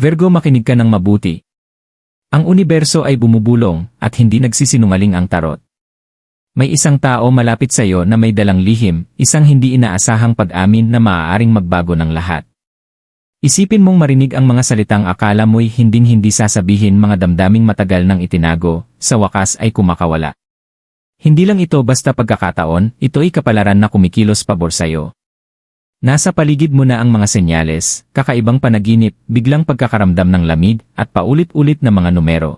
Virgo makinig ka ng mabuti. Ang universo ay bumubulong at hindi nagsisinungaling ang tarot. May isang tao malapit sa iyo na may dalang lihim, isang hindi inaasahang pag-amin na maaaring magbago ng lahat. Isipin mong marinig ang mga salitang akala mo'y hinding-hindi sasabihin mga damdaming matagal nang itinago, sa wakas ay kumakawala. Hindi lang ito basta pagkakataon, ito ay kapalaran na kumikilos pabor sa'yo. Nasa paligid mo na ang mga senyales, kakaibang panaginip, biglang pagkakaramdam ng lamig, at paulit-ulit na mga numero.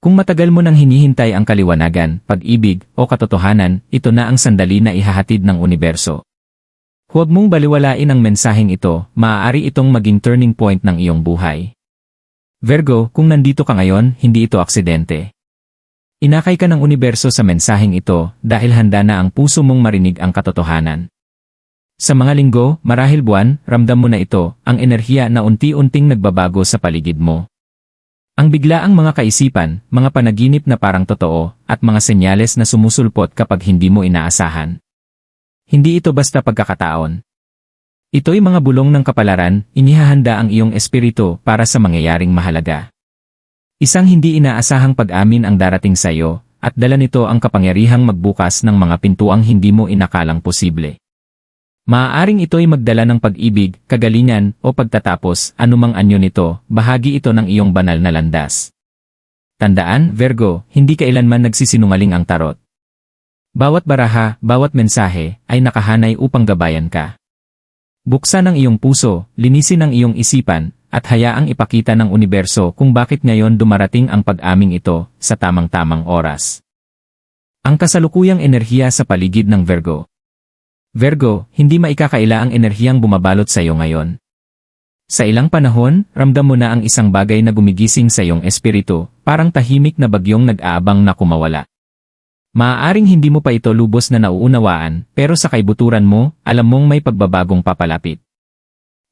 Kung matagal mo nang hinihintay ang kaliwanagan, pag-ibig, o katotohanan, ito na ang sandali na ihahatid ng universo. Huwag mong baliwalain ang mensaheng ito, maaari itong maging turning point ng iyong buhay. Virgo, kung nandito ka ngayon, hindi ito aksidente. Inakay ka ng universo sa mensaheng ito dahil handa na ang puso mong marinig ang katotohanan. Sa mga linggo, marahil buwan, ramdam mo na ito, ang enerhiya na unti-unting nagbabago sa paligid mo. Ang biglaang mga kaisipan, mga panaginip na parang totoo, at mga senyales na sumusulpot kapag hindi mo inaasahan. Hindi ito basta pagkakataon. Ito'y mga bulong ng kapalaran, inihahanda ang iyong espiritu para sa mangyayaring mahalaga. Isang hindi inaasahang pag-amin ang darating sa iyo, at dala nito ang kapangyarihang magbukas ng mga pintuang hindi mo inakalang posible. Maaaring ito'y magdala ng pag-ibig, kagalingan, o pagtatapos, anumang anyo nito, bahagi ito ng iyong banal na landas. Tandaan, Virgo, hindi kailanman nagsisinungaling ang tarot. Bawat baraha, bawat mensahe, ay nakahanay upang gabayan ka. Buksan ang iyong puso, linisin ang iyong isipan, at hayaang ipakita ng universo kung bakit ngayon dumarating ang pag-aming ito sa tamang-tamang oras. Ang kasalukuyang enerhiya sa paligid ng Virgo. Virgo, hindi maikakaila ang enerhiyang bumabalot sa iyo ngayon. Sa ilang panahon, ramdam mo na ang isang bagay na gumigising sa iyong espiritu, parang tahimik na bagyong nag-aabang na kumawala. Maaaring hindi mo pa ito lubos na nauunawaan, pero sa kaibuturan mo, alam mong may pagbabagong papalapit.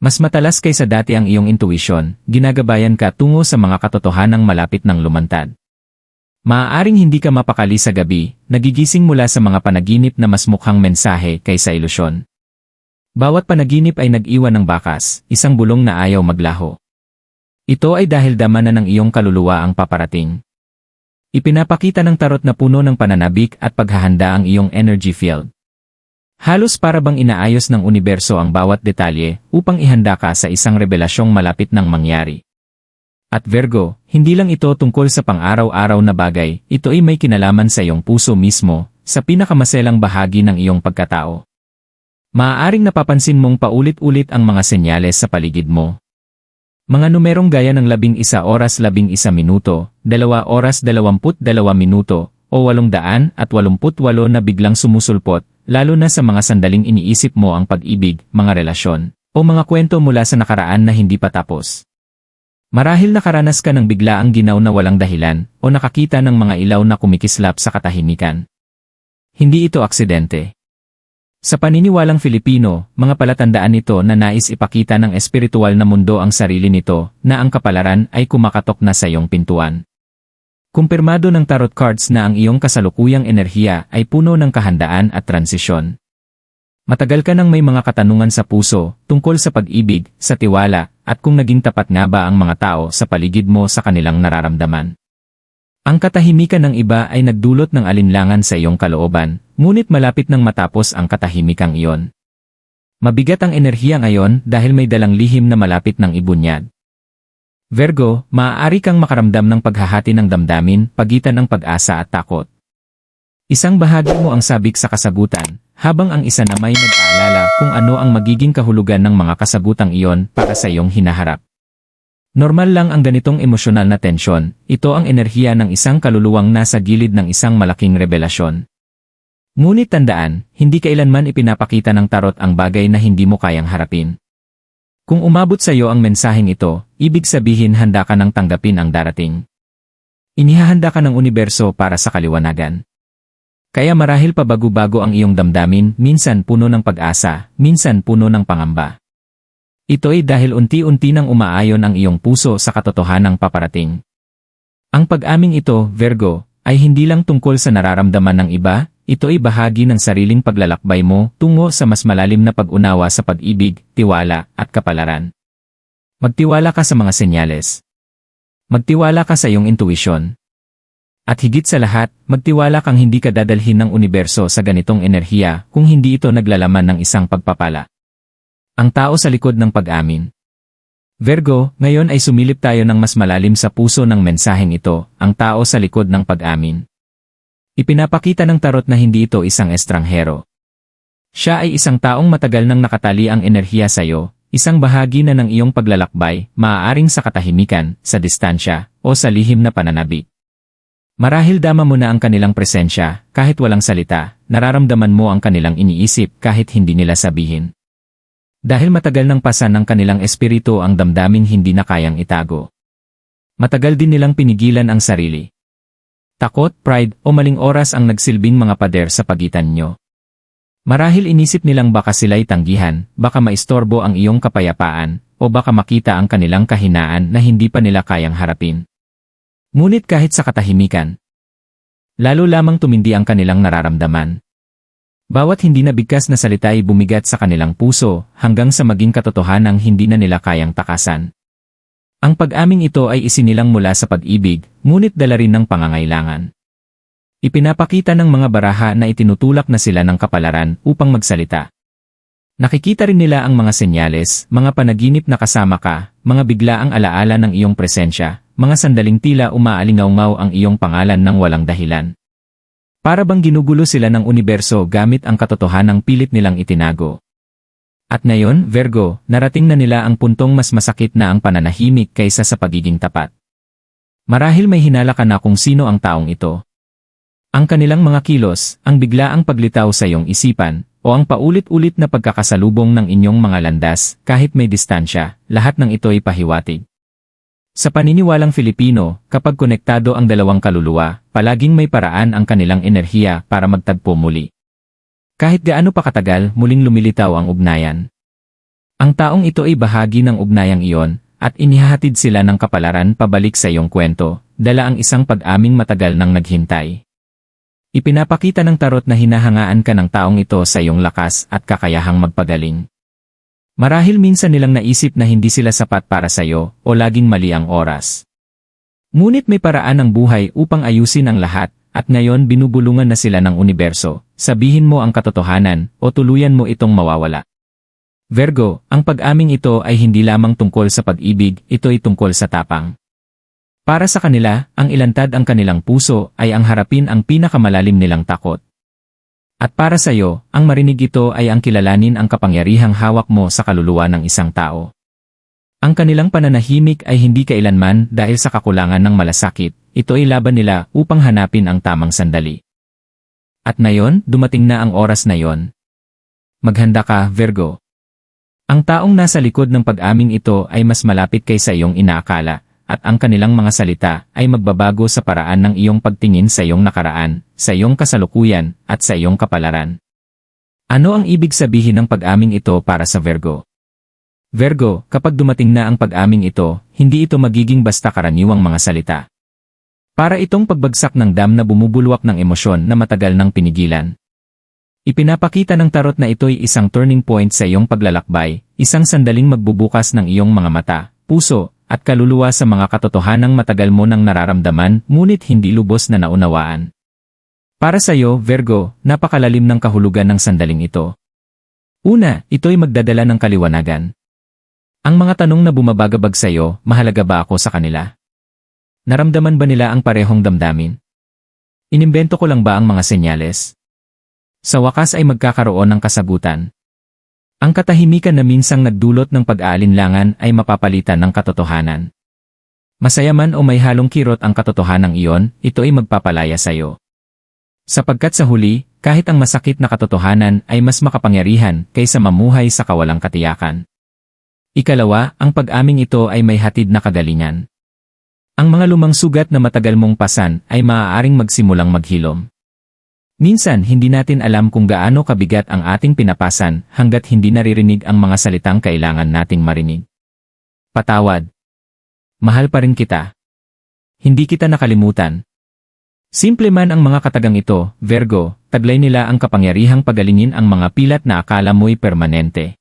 Mas matalas kaysa dati ang iyong intuisyon, ginagabayan ka tungo sa mga katotohanang malapit ng lumantad. Maaaring hindi ka mapakali sa gabi, nagigising mula sa mga panaginip na mas mukhang mensahe kaysa ilusyon. Bawat panaginip ay nag-iwan ng bakas, isang bulong na ayaw maglaho. Ito ay dahil dama na ng iyong kaluluwa ang paparating. Ipinapakita ng tarot na puno ng pananabik at paghahanda ang iyong energy field. Halos para bang inaayos ng universo ang bawat detalye upang ihanda ka sa isang revelasyong malapit ng mangyari. At Virgo, hindi lang ito tungkol sa pang-araw-araw na bagay, ito ay may kinalaman sa iyong puso mismo, sa pinakamaselang bahagi ng iyong pagkatao. Maaaring napapansin mong paulit-ulit ang mga senyales sa paligid mo. Mga numerong gaya ng labing isa oras labing isa minuto, dalawa oras dalawamput dalawa minuto, o walong daan at walumput walo na biglang sumusulpot, lalo na sa mga sandaling iniisip mo ang pag-ibig, mga relasyon, o mga kwento mula sa nakaraan na hindi pa tapos. Marahil nakaranas ka ng biglaang ginaw na walang dahilan o nakakita ng mga ilaw na kumikislap sa katahimikan. Hindi ito aksidente. Sa paniniwalang Filipino, mga palatandaan nito na nais ipakita ng espiritual na mundo ang sarili nito na ang kapalaran ay kumakatok na sa iyong pintuan. Kumpirmado ng tarot cards na ang iyong kasalukuyang enerhiya ay puno ng kahandaan at transisyon. Matagal ka nang may mga katanungan sa puso tungkol sa pag-ibig, sa tiwala, at kung naging tapat nga ba ang mga tao sa paligid mo sa kanilang nararamdaman. Ang katahimikan ng iba ay nagdulot ng alinlangan sa iyong kalooban, ngunit malapit nang matapos ang katahimikang iyon. Mabigat ang enerhiya ngayon dahil may dalang lihim na malapit ng ibunyad. Virgo, maaari kang makaramdam ng paghahati ng damdamin, pagitan ng pag-asa at takot. Isang bahagi mo ang sabik sa kasagutan, habang ang isa na may nag-aalala kung ano ang magiging kahulugan ng mga kasagutang iyon para sa iyong hinaharap. Normal lang ang ganitong emosyonal na tensyon, ito ang enerhiya ng isang kaluluwang nasa gilid ng isang malaking revelasyon. Ngunit tandaan, hindi kailanman ipinapakita ng tarot ang bagay na hindi mo kayang harapin. Kung umabot sa iyo ang mensaheng ito, ibig sabihin handa ka ng tanggapin ang darating. Inihahanda ka ng universo para sa kaliwanagan. Kaya marahil pa bago-bago ang iyong damdamin, minsan puno ng pag-asa, minsan puno ng pangamba. Ito ay dahil unti-unti nang umaayon ang iyong puso sa katotohanang paparating. Ang pag-aming ito, Virgo, ay hindi lang tungkol sa nararamdaman ng iba, ito ay bahagi ng sariling paglalakbay mo tungo sa mas malalim na pag-unawa sa pag-ibig, tiwala, at kapalaran. Magtiwala ka sa mga senyales. Magtiwala ka sa iyong intuition. At higit sa lahat, magtiwala kang hindi ka dadalhin ng universo sa ganitong enerhiya kung hindi ito naglalaman ng isang pagpapala. Ang tao sa likod ng pag-amin. Virgo, ngayon ay sumilip tayo ng mas malalim sa puso ng mensaheng ito, ang tao sa likod ng pag-amin. Ipinapakita ng tarot na hindi ito isang estranghero. Siya ay isang taong matagal nang nakatali ang enerhiya sa iyo, isang bahagi na ng iyong paglalakbay, maaaring sa katahimikan, sa distansya, o sa lihim na pananabik. Marahil dama mo na ang kanilang presensya, kahit walang salita, nararamdaman mo ang kanilang iniisip kahit hindi nila sabihin. Dahil matagal nang pasan ng kanilang espiritu ang damdaming hindi na kayang itago. Matagal din nilang pinigilan ang sarili. Takot, pride, o maling oras ang nagsilbing mga pader sa pagitan nyo. Marahil inisip nilang baka sila'y tanggihan, baka maistorbo ang iyong kapayapaan, o baka makita ang kanilang kahinaan na hindi pa nila kayang harapin. Ngunit kahit sa katahimikan, lalo lamang tumindi ang kanilang nararamdaman. Bawat hindi nabigkas na salita ay bumigat sa kanilang puso hanggang sa maging katotohanang hindi na nila kayang takasan. Ang pag-aming ito ay isinilang mula sa pag-ibig, ngunit dala rin ng pangangailangan. Ipinapakita ng mga baraha na itinutulak na sila ng kapalaran upang magsalita. Nakikita rin nila ang mga senyales, mga panaginip na kasama ka, mga biglaang alaala ng iyong presensya, mga sandaling tila umaalingaw ang iyong pangalan ng walang dahilan. Para bang ginugulo sila ng universo gamit ang katotohanang pilit nilang itinago. At ngayon, Virgo, narating na nila ang puntong mas masakit na ang pananahimik kaysa sa pagiging tapat. Marahil may hinala ka na kung sino ang taong ito. Ang kanilang mga kilos, ang biglaang paglitaw sa iyong isipan, o ang paulit-ulit na pagkakasalubong ng inyong mga landas kahit may distansya, lahat ng ito ay pahiwatig. Sa paniniwalang Filipino, kapag konektado ang dalawang kaluluwa, palaging may paraan ang kanilang enerhiya para magtagpo muli. Kahit gaano pa katagal, muling lumilitaw ang ugnayan. Ang taong ito ay bahagi ng ugnayang iyon, at inihahatid sila ng kapalaran pabalik sa iyong kwento, dala ang isang pag-aming matagal nang naghintay. Ipinapakita ng tarot na hinahangaan ka ng taong ito sa iyong lakas at kakayahang magpagaling. Marahil minsan nilang naisip na hindi sila sapat para sa iyo o laging mali ang oras. Ngunit may paraan ng buhay upang ayusin ang lahat at ngayon binubulungan na sila ng universo. Sabihin mo ang katotohanan o tuluyan mo itong mawawala. Virgo, ang pag-aming ito ay hindi lamang tungkol sa pag-ibig, ito ay tungkol sa tapang. Para sa kanila, ang ilantad ang kanilang puso ay ang harapin ang pinakamalalim nilang takot. At para sa iyo, ang marinig ito ay ang kilalanin ang kapangyarihang hawak mo sa kaluluwa ng isang tao. Ang kanilang pananahimik ay hindi kailanman dahil sa kakulangan ng malasakit, ito ay laban nila upang hanapin ang tamang sandali. At ngayon, dumating na ang oras na yon. Maghanda ka, Virgo. Ang taong nasa likod ng pag-aming ito ay mas malapit kaysa iyong inaakala, at ang kanilang mga salita ay magbabago sa paraan ng iyong pagtingin sa iyong nakaraan, sa iyong kasalukuyan, at sa iyong kapalaran. Ano ang ibig sabihin ng pag-aming ito para sa Virgo? Virgo, kapag dumating na ang pag-aming ito, hindi ito magiging basta karaniwang mga salita. Para itong pagbagsak ng dam na bumubulwak ng emosyon na matagal nang pinigilan. Ipinapakita ng tarot na ito'y isang turning point sa iyong paglalakbay, isang sandaling magbubukas ng iyong mga mata, puso, at kaluluwa sa mga katotohanang matagal mo nang nararamdaman ngunit hindi lubos na naunawaan. Para sa iyo, Virgo, napakalalim ng kahulugan ng sandaling ito. Una, ito'y magdadala ng kaliwanagan. Ang mga tanong na bumabagabag sa iyo, mahalaga ba ako sa kanila? Naramdaman ba nila ang parehong damdamin? Inimbento ko lang ba ang mga senyales? Sa wakas ay magkakaroon ng kasagutan. Ang katahimikan na minsang nagdulot ng pag-aalinlangan ay mapapalitan ng katotohanan. Masaya man o may halong kirot ang katotohanan iyon, ito ay magpapalaya sa iyo. Sapagkat sa huli, kahit ang masakit na katotohanan ay mas makapangyarihan kaysa mamuhay sa kawalang katiyakan. Ikalawa, ang pag-aming ito ay may hatid na kagalingan. Ang mga lumang sugat na matagal mong pasan ay maaaring magsimulang maghilom. Minsan hindi natin alam kung gaano kabigat ang ating pinapasan hanggat hindi naririnig ang mga salitang kailangan nating marinig. Patawad. Mahal pa rin kita. Hindi kita nakalimutan. Simple man ang mga katagang ito, Virgo, taglay nila ang kapangyarihang pagalingin ang mga pilat na akala mo'y permanente.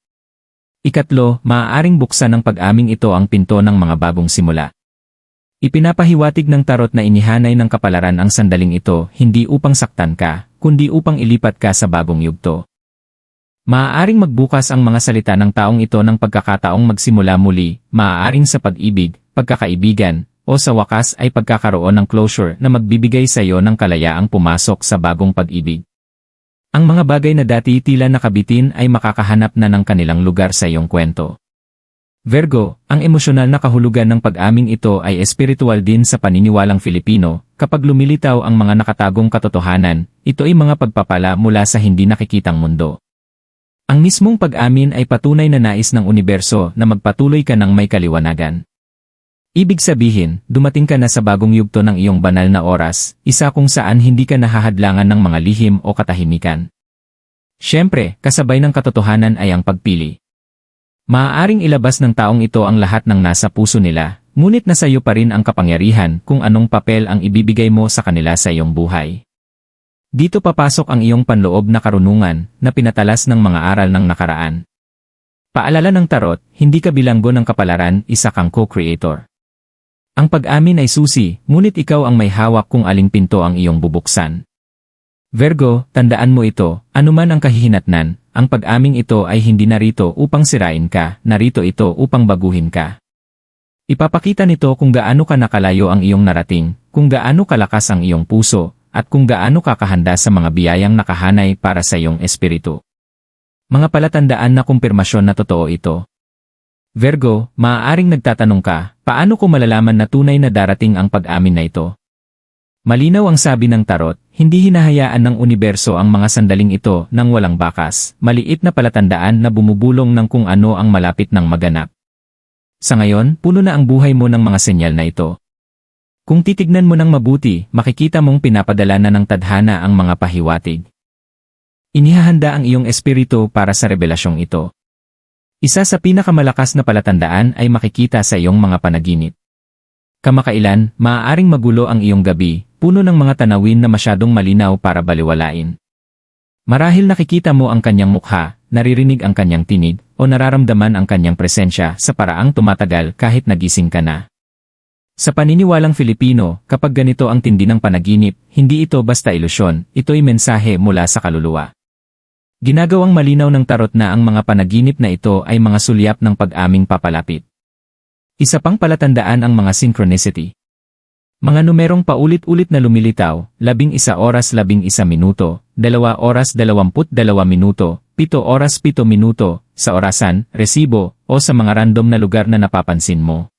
Ikatlo, maaaring buksan ng pag-aming ito ang pinto ng mga bagong simula. Ipinapahiwatig ng tarot na inihanay ng kapalaran ang sandaling ito hindi upang saktan ka, kundi upang ilipat ka sa bagong yugto. Maaaring magbukas ang mga salita ng taong ito ng pagkakataong magsimula muli, maaaring sa pag-ibig, pagkakaibigan, o sa wakas ay pagkakaroon ng closure na magbibigay sa iyo ng kalayaang pumasok sa bagong pag-ibig. Ang mga bagay na dati tila nakabitin ay makakahanap na ng kanilang lugar sa iyong kwento. Virgo, ang emosyonal na kahulugan ng pag-aming ito ay espiritual din sa paniniwalang Filipino, kapag lumilitaw ang mga nakatagong katotohanan, ito ay mga pagpapala mula sa hindi nakikitang mundo. Ang mismong pag-amin ay patunay na nais ng universo na magpatuloy ka ng may kaliwanagan. Ibig sabihin, dumating ka na sa bagong yugto ng iyong banal na oras, isa kung saan hindi ka nahahadlangan ng mga lihim o katahimikan. Siyempre, kasabay ng katotohanan ay ang pagpili. Maaaring ilabas ng taong ito ang lahat ng nasa puso nila, ngunit nasa iyo pa rin ang kapangyarihan kung anong papel ang ibibigay mo sa kanila sa iyong buhay. Dito papasok ang iyong panloob na karunungan na pinatalas ng mga aral ng nakaraan. Paalala ng tarot, hindi ka bilanggo ng kapalaran, isa kang co-creator. Ang pag-amin ay susi, ngunit ikaw ang may hawak kung aling pinto ang iyong bubuksan. Virgo, tandaan mo ito, anuman ang kahihinatnan, ang pag-aming ito ay hindi narito upang sirain ka, narito ito upang baguhin ka. Ipapakita nito kung gaano ka nakalayo ang iyong narating, kung gaano kalakas ang iyong puso, at kung gaano ka kahanda sa mga biyayang nakahanay para sa iyong espiritu. Mga palatandaan na kumpirmasyon na totoo ito. Virgo, maaaring nagtatanong ka, paano ko malalaman na tunay na darating ang pag-amin na ito? Malinaw ang sabi ng tarot, hindi hinahayaan ng universo ang mga sandaling ito nang walang bakas, maliit na palatandaan na bumubulong ng kung ano ang malapit ng maganap. Sa ngayon, puno na ang buhay mo ng mga senyal na ito. Kung titignan mo ng mabuti, makikita mong pinapadala na ng tadhana ang mga pahiwatig. Inihahanda ang iyong espiritu para sa revelasyong ito. Isa sa pinakamalakas na palatandaan ay makikita sa iyong mga panaginip. Kamakailan, maaaring magulo ang iyong gabi, puno ng mga tanawin na masyadong malinaw para baliwalain. Marahil nakikita mo ang kanyang mukha, naririnig ang kanyang tinig, o nararamdaman ang kanyang presensya sa paraang tumatagal kahit nagising ka na. Sa paniniwalang Filipino, kapag ganito ang tindi ng panaginip, hindi ito basta ilusyon, ito'y mensahe mula sa kaluluwa. Ginagawang malinaw ng tarot na ang mga panaginip na ito ay mga sulyap ng pag-aming papalapit. Isa pang palatandaan ang mga synchronicity. Mga numerong paulit-ulit na lumilitaw, labing isa oras labing isa minuto, dalawa oras dalawamput dalawa minuto, pito oras pito minuto, sa orasan, resibo, o sa mga random na lugar na napapansin mo.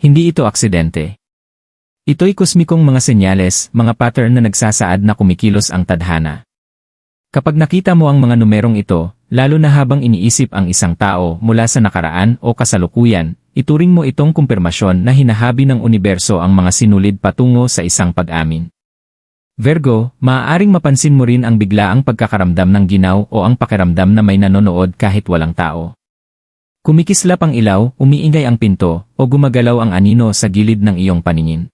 Hindi ito aksidente. Ito'y kosmikong mga senyales, mga pattern na nagsasaad na kumikilos ang tadhana. Kapag nakita mo ang mga numerong ito, lalo na habang iniisip ang isang tao mula sa nakaraan o kasalukuyan, ituring mo itong kumpirmasyon na hinahabi ng universo ang mga sinulid patungo sa isang pag-amin. Virgo, maaaring mapansin mo rin ang biglaang pagkakaramdam ng ginaw o ang pakiramdam na may nanonood kahit walang tao. Kumikislap ang ilaw, umiingay ang pinto, o gumagalaw ang anino sa gilid ng iyong paningin.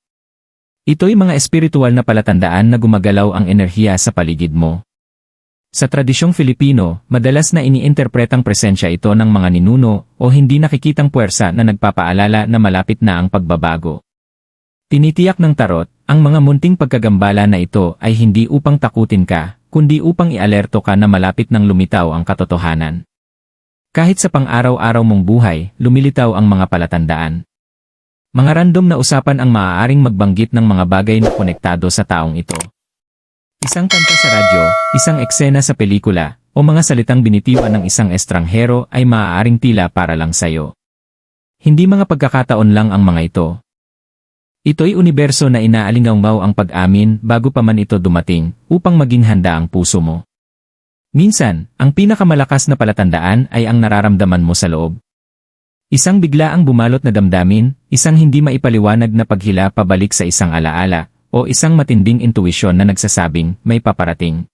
Ito'y mga espiritual na palatandaan na gumagalaw ang enerhiya sa paligid mo. Sa tradisyong Filipino, madalas na iniinterpretang presensya ito ng mga ninuno o hindi nakikitang puwersa na nagpapaalala na malapit na ang pagbabago. Tinitiyak ng tarot, ang mga munting pagkagambala na ito ay hindi upang takutin ka, kundi upang ialerto ka na malapit ng lumitaw ang katotohanan. Kahit sa pang-araw-araw mong buhay, lumilitaw ang mga palatandaan. Mga random na usapan ang maaaring magbanggit ng mga bagay na konektado sa taong ito. Isang kanta sa radyo, isang eksena sa pelikula, o mga salitang binitiwan ng isang estranghero ay maaaring tila para lang sayo. Hindi mga pagkakataon lang ang mga ito. Ito'y universo na inaalingawmaw ang pag-amin bago pa man ito dumating upang maging handa ang puso mo. Minsan, ang pinakamalakas na palatandaan ay ang nararamdaman mo sa loob. Isang biglaang bumalot na damdamin, isang hindi maipaliwanag na paghila pabalik sa isang alaala, o isang matinding intuwisyon na nagsasabing may paparating.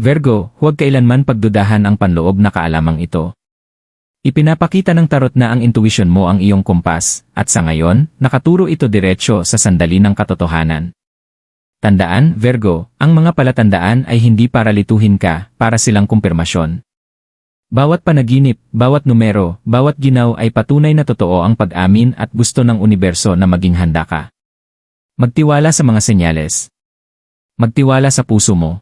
Virgo, huwag kailanman pagdudahan ang panloob na kaalamang ito. Ipinapakita ng tarot na ang intuwisyon mo ang iyong kumpas, at sa ngayon, nakaturo ito diretsyo sa sandali ng katotohanan. Tandaan, Virgo, ang mga palatandaan ay hindi para lituhin ka, para silang kumpirmasyon. Bawat panaginip, bawat numero, bawat ginaw ay patunay na totoo ang pag-amin at gusto ng universo na maging handa ka. Magtiwala sa mga senyales. Magtiwala sa puso mo.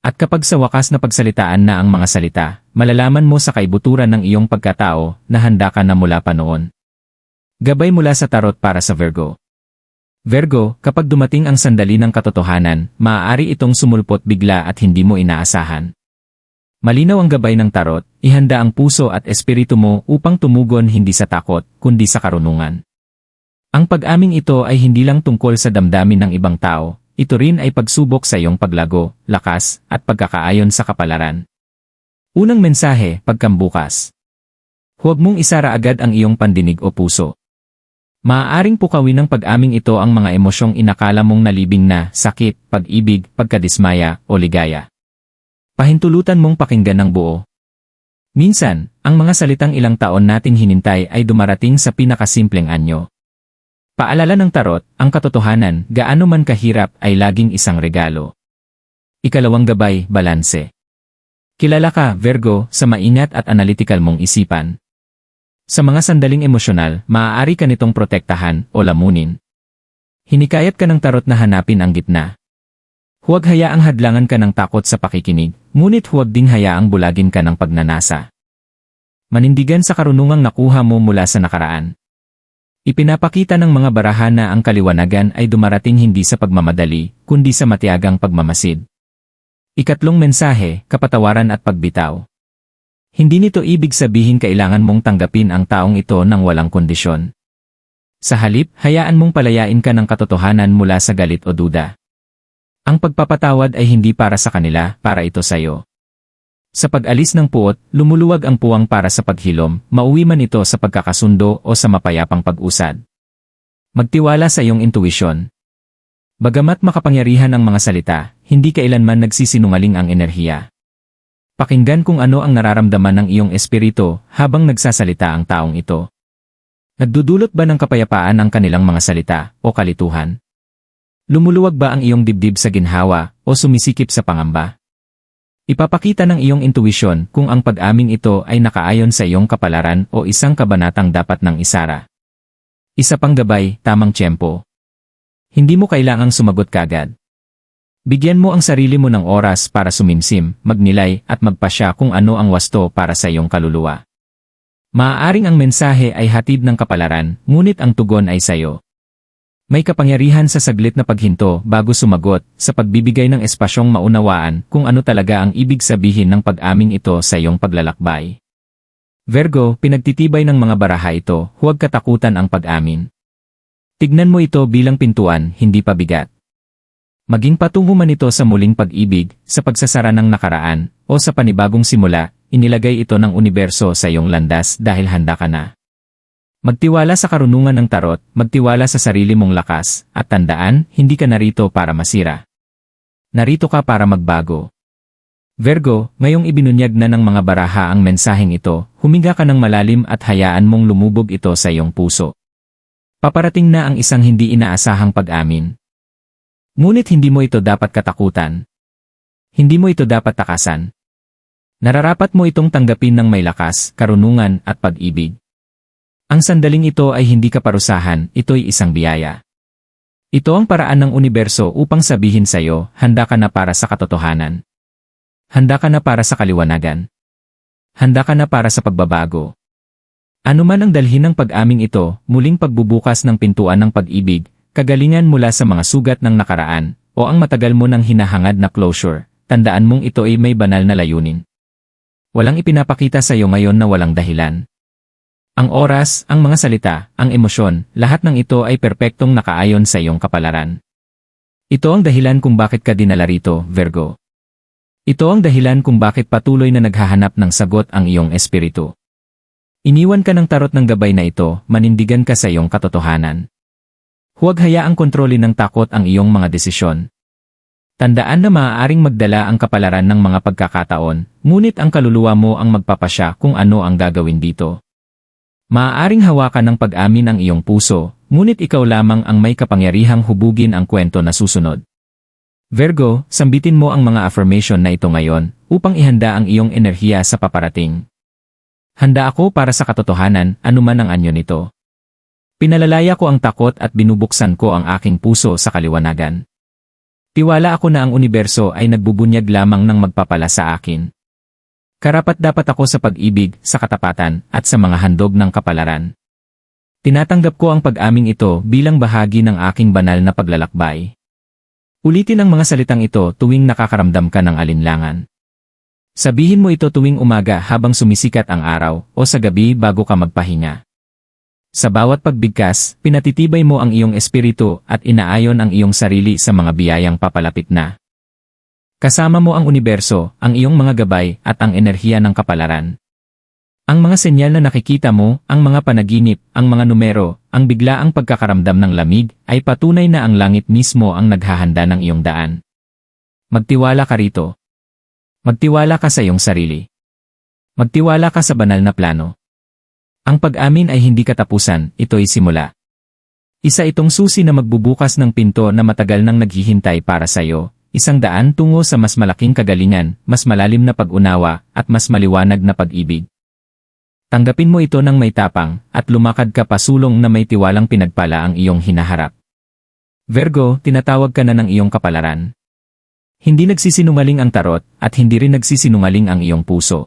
At kapag sa wakas na pagsalitaan na ang mga salita, malalaman mo sa kaibuturan ng iyong pagkatao na handa ka na mula pa noon. Gabay mula sa tarot para sa Virgo. Virgo, kapag dumating ang sandali ng katotohanan, maaari itong sumulpot bigla at hindi mo inaasahan. Malinaw ang gabay ng tarot, ihanda ang puso at espiritu mo upang tumugon hindi sa takot, kundi sa karunungan. Ang pag-aming ito ay hindi lang tungkol sa damdamin ng ibang tao, ito rin ay pagsubok sa iyong paglago, lakas, at pagkakaayon sa kapalaran. Unang mensahe, pagkambukas. Huwag mong isara agad ang iyong pandinig o puso. Maaaring pukawin ng pag-aming ito ang mga emosyong inakala mong nalibing na, sakit, pag-ibig, pagkadismaya, o ligaya. Pahintulutan mong pakinggan ng buo. Minsan, ang mga salitang ilang taon nating hinintay ay dumarating sa pinakasimpleng anyo. Paalala ng tarot, ang katotohanan, gaano man kahirap ay laging isang regalo. Ikalawang gabay, balanse. Kilala ka, Virgo, sa maingat at analytical mong isipan. Sa mga sandaling emosyonal, maaari ka nitong protektahan o lamunin. Hinikayat ka ng tarot na hanapin ang gitna. Huwag hayaang hadlangan ka ng takot sa pakikinig, ngunit huwag ding hayaang bulagin ka ng pagnanasa. Manindigan sa karunungang nakuha mo mula sa nakaraan. Ipinapakita ng mga baraha na ang kaliwanagan ay dumarating hindi sa pagmamadali, kundi sa matiagang pagmamasid. Ikatlong mensahe, kapatawaran at pagbitaw. Hindi nito ibig sabihin kailangan mong tanggapin ang taong ito ng walang kondisyon. Sa halip, hayaan mong palayain ka ng katotohanan mula sa galit o duda. Ang pagpapatawad ay hindi para sa kanila, para ito sa'yo. Sa pag-alis ng puot, lumuluwag ang puwang para sa paghilom, mauwi man ito sa pagkakasundo o sa mapayapang pag-usad. Magtiwala sa iyong intuisyon. Bagamat makapangyarihan ang mga salita, hindi kailanman nagsisinungaling ang enerhiya. Pakinggan kung ano ang nararamdaman ng iyong espiritu habang nagsasalita ang taong ito. Nagdudulot ba ng kapayapaan ang kanilang mga salita o kalituhan? Lumuluwag ba ang iyong dibdib sa ginhawa o sumisikip sa pangamba? Ipapakita ng iyong intuisyon kung ang pag-aming ito ay nakaayon sa iyong kapalaran o isang kabanatang dapat ng isara. Isa pang gabay, tamang tiyempo. Hindi mo kailangang sumagot kagad. Bigyan mo ang sarili mo ng oras para sumimsim, magnilay at magpasya kung ano ang wasto para sa iyong kaluluwa. Maaaring ang mensahe ay hatid ng kapalaran, ngunit ang tugon ay sayo. May kapangyarihan sa saglit na paghinto bago sumagot sa pagbibigay ng espasyong maunawaan kung ano talaga ang ibig sabihin ng pag-aming ito sa iyong paglalakbay. Virgo, pinagtitibay ng mga baraha ito, huwag katakutan ang pag-amin. Tignan mo ito bilang pintuan, hindi pabigat. Maging patungo man ito sa muling pag-ibig, sa pagsasara ng nakaraan, o sa panibagong simula, inilagay ito ng universo sa iyong landas dahil handa ka na. Magtiwala sa karunungan ng tarot, magtiwala sa sarili mong lakas, at tandaan, hindi ka narito para masira. Narito ka para magbago. Virgo, ngayong ibinunyag na ng mga baraha ang mensaheng ito, huminga ka ng malalim at hayaan mong lumubog ito sa iyong puso. Paparating na ang isang hindi inaasahang pag-amin. Ngunit hindi mo ito dapat katakutan. Hindi mo ito dapat takasan. Nararapat mo itong tanggapin ng may lakas, karunungan at pag-ibig. Ang sandaling ito ay hindi kaparusahan, ito'y isang biyaya. Ito ang paraan ng universo upang sabihin sa iyo, handa ka na para sa katotohanan. Handa ka na para sa kaliwanagan. Handa ka na para sa pagbabago. Ano man ang dalhin ng pag-aming ito, muling pagbubukas ng pintuan ng pag-ibig, kagalingan mula sa mga sugat ng nakaraan, o ang matagal mo ng hinahangad na closure, tandaan mong ito ay may banal na layunin. Walang ipinapakita sa iyo ngayon na walang dahilan. Ang oras, ang mga salita, ang emosyon, lahat ng ito ay perpektong nakaayon sa iyong kapalaran. Ito ang dahilan kung bakit ka dinala rito, Virgo. Ito ang dahilan kung bakit patuloy na naghahanap ng sagot ang iyong espiritu. Iniwan ka ng tarot ng gabay na ito, manindigan ka sa iyong katotohanan. Huwag hayaang kontrolin ng takot ang iyong mga desisyon. Tandaan na maaaring magdala ang kapalaran ng mga pagkakataon, ngunit ang kaluluwa mo ang magpapasya kung ano ang gagawin dito. Maaaring hawakan ng pag-amin ang iyong puso, ngunit ikaw lamang ang may kapangyarihang hubugin ang kwento na susunod. Virgo, sambitin mo ang mga affirmation na ito ngayon upang ihanda ang iyong enerhiya sa paparating. Handa ako para sa katotohanan, anuman ang anyo nito. Pinalalaya ko ang takot at binubuksan ko ang aking puso sa kaliwanagan. Tiwala ako na ang universo ay nagbubunyag lamang ng magpapala sa akin. Karapat dapat ako sa pag-ibig, sa katapatan, at sa mga handog ng kapalaran. Tinatanggap ko ang pag-aming ito bilang bahagi ng aking banal na paglalakbay. Ulitin ang mga salitang ito tuwing nakakaramdam ka ng alinlangan. Sabihin mo ito tuwing umaga habang sumisikat ang araw o sa gabi bago ka magpahinga. Sa bawat pagbigkas, pinatitibay mo ang iyong espiritu at inaayon ang iyong sarili sa mga biyayang papalapit na. Kasama mo ang universo, ang iyong mga gabay at ang enerhiya ng kapalaran. Ang mga senyal na nakikita mo, ang mga panaginip, ang mga numero, ang biglaang pagkakaramdam ng lamig, ay patunay na ang langit mismo ang naghahanda ng iyong daan. Magtiwala ka rito. Magtiwala ka sa iyong sarili. Magtiwala ka sa banal na plano. Ang pag-amin ay hindi katapusan, ito'y simula. Isa itong susi na magbubukas ng pinto na matagal nang naghihintay para sa iyo, isang daan tungo sa mas malaking kagalingan, mas malalim na pag-unawa, at mas maliwanag na pag-ibig. Tanggapin mo ito ng may tapang, at lumakad ka pasulong na may tiwalang pinagpala ang iyong hinaharap. Virgo, tinatawag ka na ng iyong kapalaran. Hindi nagsisinungaling ang tarot, at hindi rin nagsisinungaling ang iyong puso.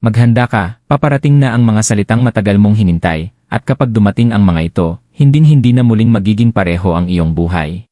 Maghanda ka, paparating na ang mga salitang matagal mong hinintay, at kapag dumating ang mga ito, hinding-hindi na muling magiging pareho ang iyong buhay.